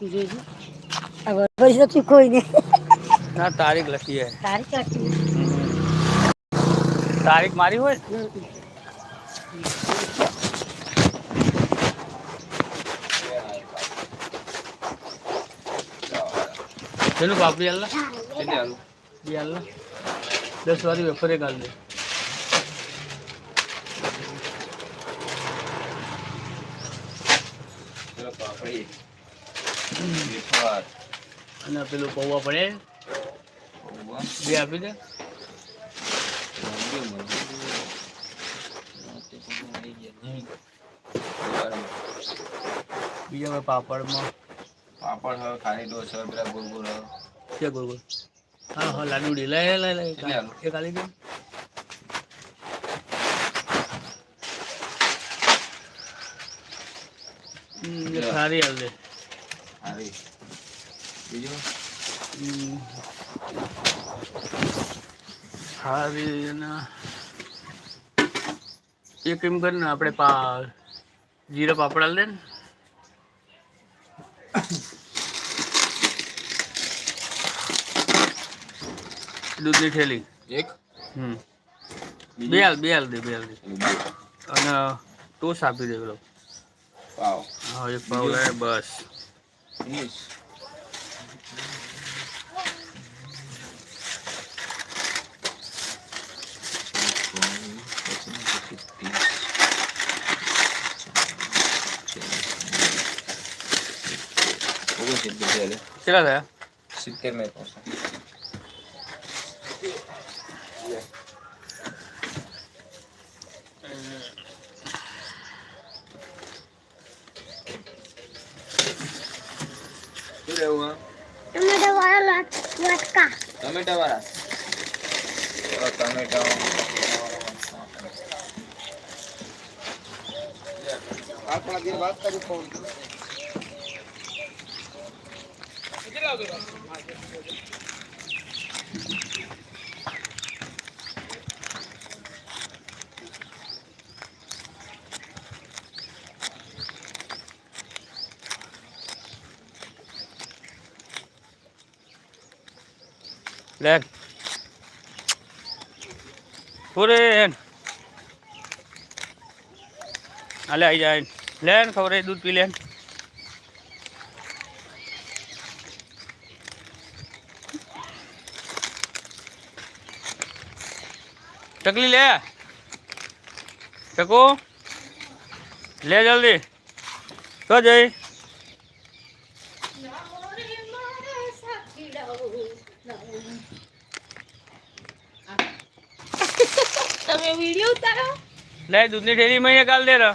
જોઈજો હવે પૈસા તું કોઈ નહીં ના, તારીખ લખી હે. તારી કાઢી તારીખ મારી હોય? ચેલું બાપરી આલ્લા કેટલી હાલ બી આલ્લા દસ વાળી વેફરે દે. પેલો પાપડી વેફર અને પેલું પૌવા પડે. બે આપી દે. બીજા હવે પાપડમાં? પાપડ હવે ખાલી ડોસ હવે પેલા ગોળગોળ. ગોળ હવે. છે ગોળ ગોળ હા હા લાડુડી લઈ લઈ લઈ. એ ખાલી દે. સારી હાલ. દે આવી બીજું હમ. એક એમ કર ને આપણે પા જીરા પાપડા લે ને દૂધની થેલી એક હમ બે હાલ બે હાલ દે બે હાલ દે અને ટોસ આપી દે પેલો પાવ હા એક પાવ લે બસ English. किती आहे सित्तेर नाही पावसा લેવું હા? ટમેટા વાળા લટકા. ટમેટા વાળા ટમેટા આપણા જે વાત કરી ફોન. લે પૂરે હેન. હાલે આવી જાય લેન ખબર દૂધ પી લેન ટકલી લે. ટકો લે જલ્દી. તો જઈ. તમે વિડિયો ઉતારો. લે દૂધની ઠેલી મહિને કાલ દે લે.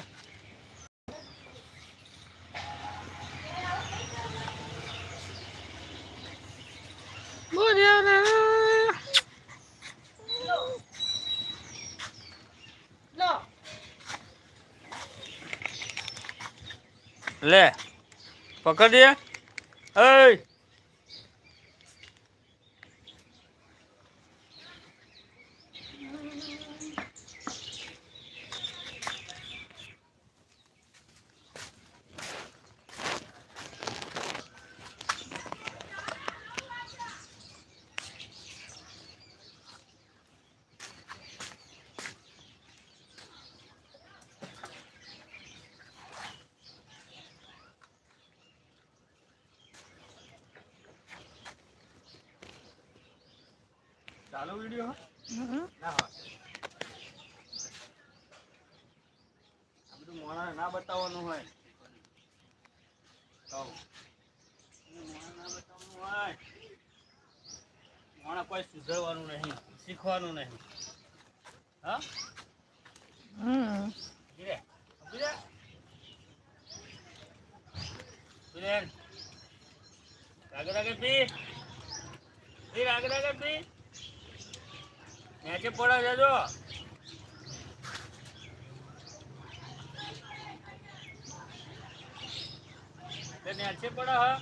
પકડ દે પકડ ચાલો વિડિયો ના હોય આ બધું મોણા ના બતાવવાનું હોય. કહું મોણા ના બતાવવાનું હોય મોણા કોઈ સુધરવાનું નહીં શીખવાનું નહીં. હા? હમ. રાગે પી. પી રાગે રાગે પી. નીચે પડે જજો નીચે પડે હા.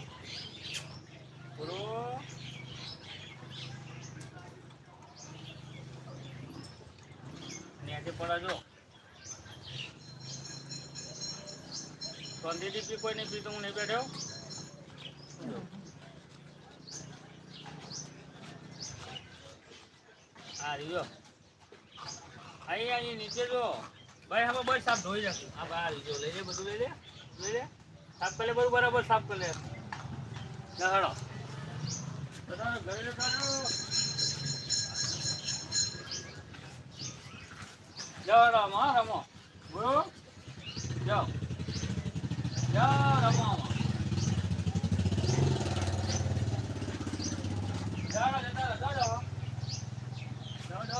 પૂરો નીચે પડે જો. શાંતિથી પી કોઈ નહીં પીતું, હું નહીં બેઠો. નીચે જો. રમો બરોબર જાઓ રમો જાઓ,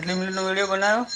કેટલી મિનિટનો વીડિયો બનાવ્યો?